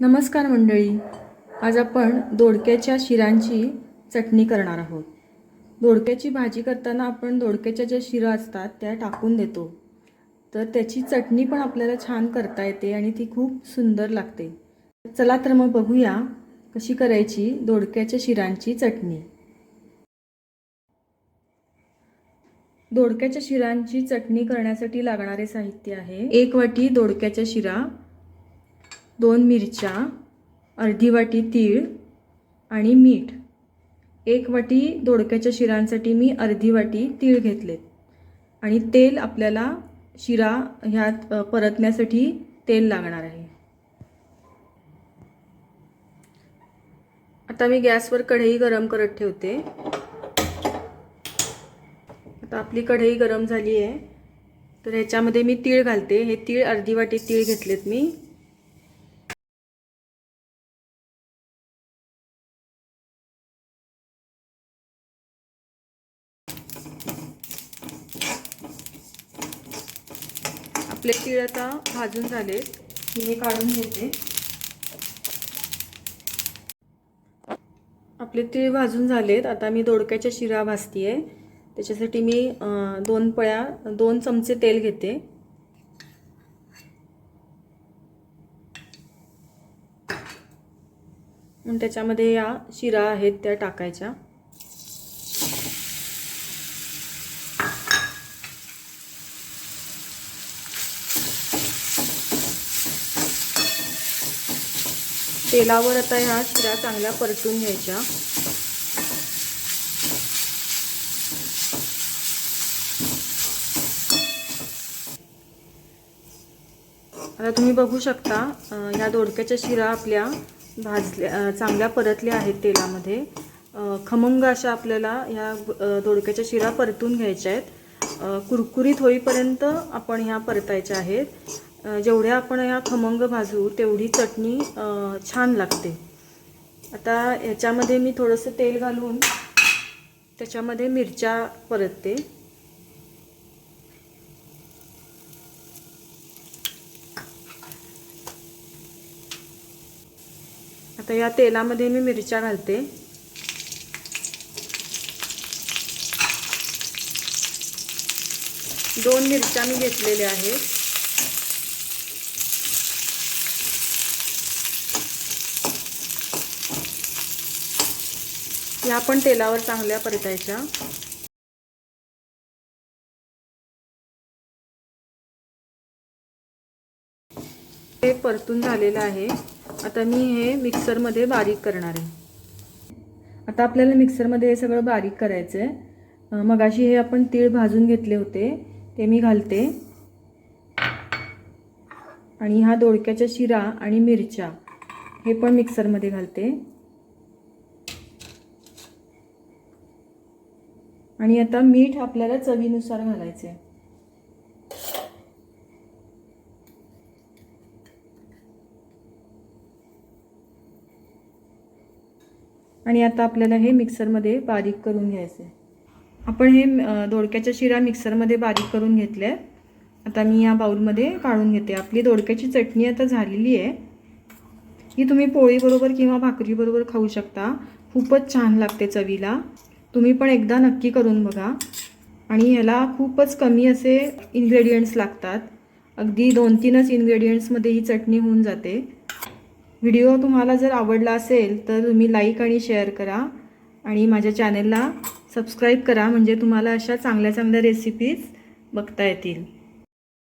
नमस्कार मंडळी. आज आपण दोडक्याच्या शिरांची चटणी करणार आहोत. दोडक्याची भाजी करताना आपण दोडक्याच्या ज्या शिरा असतात त्या टाकून देतो. तर त्याची चटणी पण आपल्याला छान करता येते आणि ती खूप सुंदर लागते. चला तर मग बघूया कशी करायची दोडक्याच्या शिरांची चटणी. दोडक्याच्या शिरांची चटणी करण्यासाठी लागणारे साहित्य आहे एक वाटी दोडक्याच्या शिरा दोन मिरच्या अर्धी वाटी तीळ आणि मीठ. एक वाटी दोडक्याच्या शिरांसाठी मी अर्धी वाटी तीळ घेतलेत आणि तेल आपल्याला शिरा ह्यात परतण्यासाठी तेल लागणार आहे. आता मी गॅसवर कढई गरम करत ठेवते. आता आपली कढई गरम झाली आहे. तर ह्याच्यामध्ये मी तीळ घालते. हे तीळ अर्धी वाटी तीळ घेतलेत मी. आपले तीळ आता भाजून झालेत मी हे काढून घेते. आपले तीळ भाजून झालेत. आता मी दोडक्याच्या शिरा भाजतीये. त्याच्यासाठी मी दोन पळ्या दोन चमचे तेल घेते. आणि त्याच्यामध्ये या शिरा आहेत त्या टाकायच्या. तेलावर आता ह्या शिरा चांगल्या परतून घ्यायच्या. आता तुम्ही बघू शकता ह्या दोडक्याच्या शिरा आपल्या भाजल्या चांगल्या परतल्या आहेत तेलामध्ये. खमंग अशा आपल्याला ह्या दोडक्याच्या शिरा परतून घ्यायच्या आहेत. कुरकुरीत होईपर्यंत आपण ह्या परतायच्या आहेत. जेवढ्या आपण ह्या खमंग भाजू तेवढी चटणी छान लागते. आता ह्याच्यामध्ये मी थोडंसं तेल घालून त्याच्यामध्ये मिरच्या परतते. आता या तेलामध्ये मी मिरच्या घालते. दोन मिरच्या मी घेतलेल्या आहेत. ह्या पण तेलावर चांगल्या परतायच्या. हे परतून झालेलं आहे. आता मी हे मिक्सरमध्ये बारीक करणार आहे. आता आपल्याला मिक्सरमध्ये हे सगळं बारीक करायचं आहे मगाशी हे आपण तीळ भाजून घेतले होते ते मी घालते. आणि ह्या दोडक्याच्या शिरा आणि मिरच्या हे पण मिक्सरमध्ये घालते. आणि आता मीठ आपल्याला चवीनुसार घालायचं आहे आणि आता आपल्याला हे मिक्सरमध्ये बारीक करून घ्यायचं आहे आपण हे दोडक्याच्या शिरा मिक्सरमध्ये बारीक करून घेतल्या. आता मी या बाऊलमध्ये काढून घेते. आपली दोडक्याची चटणी आता झालेली आहे. ही तुम्ही पोळीबरोबर किंवा भाकरीबरोबर खाऊ शकता. खूपच छान लागते चवीला. तुम्ही पण एकदा नक्की करून बघा. आणि ह्याला खूपच कमी असे इन्ग्रेडियंट्स लागतात. अगदी दोन तीनच इन्ग्रेडियंट्समध्ये ही चटणी होऊन जाते. व्हिडिओ तुम्हाला जर आवडला असेल तर तुम्ही लाईक आणि शेअर करा. आणि माझ्या चॅनलला सबस्क्राईब करा म्हणजे तुम्हाला अशा चांगल्या चांगल्या रेसिपीज बघता येतील.